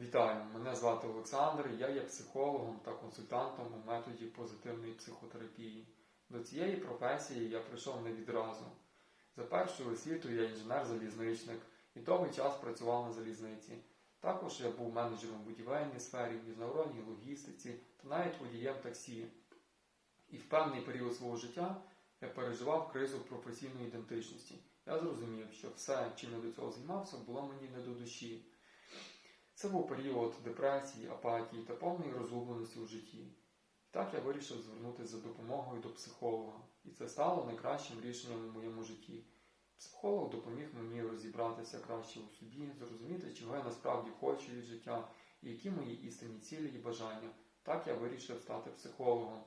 Вітаю, мене звати Олександр, я є психологом та консультантом у методі позитивної психотерапії. До цієї професії я прийшов не відразу. За першою освітою я інженер-залізничник і довгий час працював на залізниці. Також я був менеджером будівельній сфері, міжнародній логістиці та навіть водієм таксі. І в певний період свого життя я переживав кризу професійної ідентичності. Я зрозумів, що все, чим я до цього займався, було мені не до душі. Це був період депресії, апатії та повної розгубленості у житті. Так я вирішив звернутися за допомогою до психолога, і це стало найкращим рішенням у моєму житті. Психолог допоміг мені розібратися краще у собі, зрозуміти, чого я насправді хочу від життя і які мої істинні цілі і бажання. Так я вирішив стати психологом.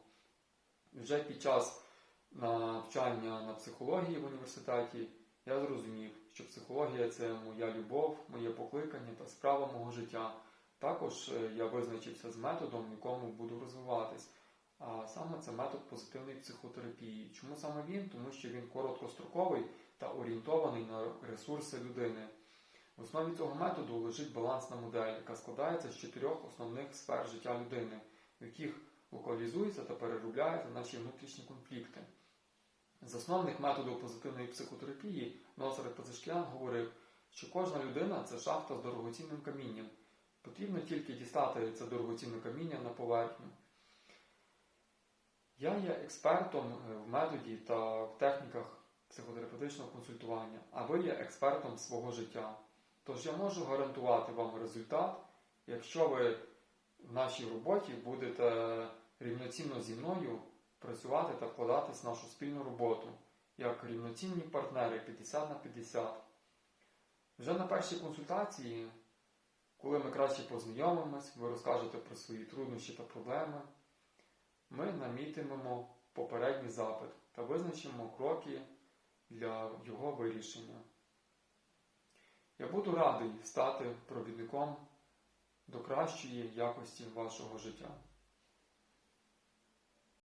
Вже під час навчання на психології в університеті я зрозумів, що психологія це моя любов, моє покликання та справа мого життя. Також е, я визначився з методом, в якому буду розвиватись. А саме це метод позитивної психотерапії. Чому саме він? Тому що він короткостроковий та орієнтований на ресурси людини. В основі цього методу лежить балансна модель, яка складається з чотирьох основних сфер життя людини, в яких локалізуються та переробляються наші внутрішні конфлікти. Засновник методу позитивної психотерапії Носер Пазишкіан говорив, що кожна людина це шахта з дорогоцінним камінням. Потрібно тільки дістати це дорогоцінне каміння на поверхню. Я є експертом е, в методі та в техніках психотерапевтичного консультування, а ви є експертом свого життя. Тож я можу гарантувати вам результат, якщо ви в нашій роботі будете рівноцінно зі мною працювати та вкладатись в нашу спільну роботу, як рівноцінні партнери 50 на 50. Вже на першій консультації, коли ми краще познайомимось, ви розкажете про свої труднощі та проблеми, ми намітимемо попередній запит та визначимо кроки для його вирішення. Я буду радий стати провідником до кращої якості вашого життя.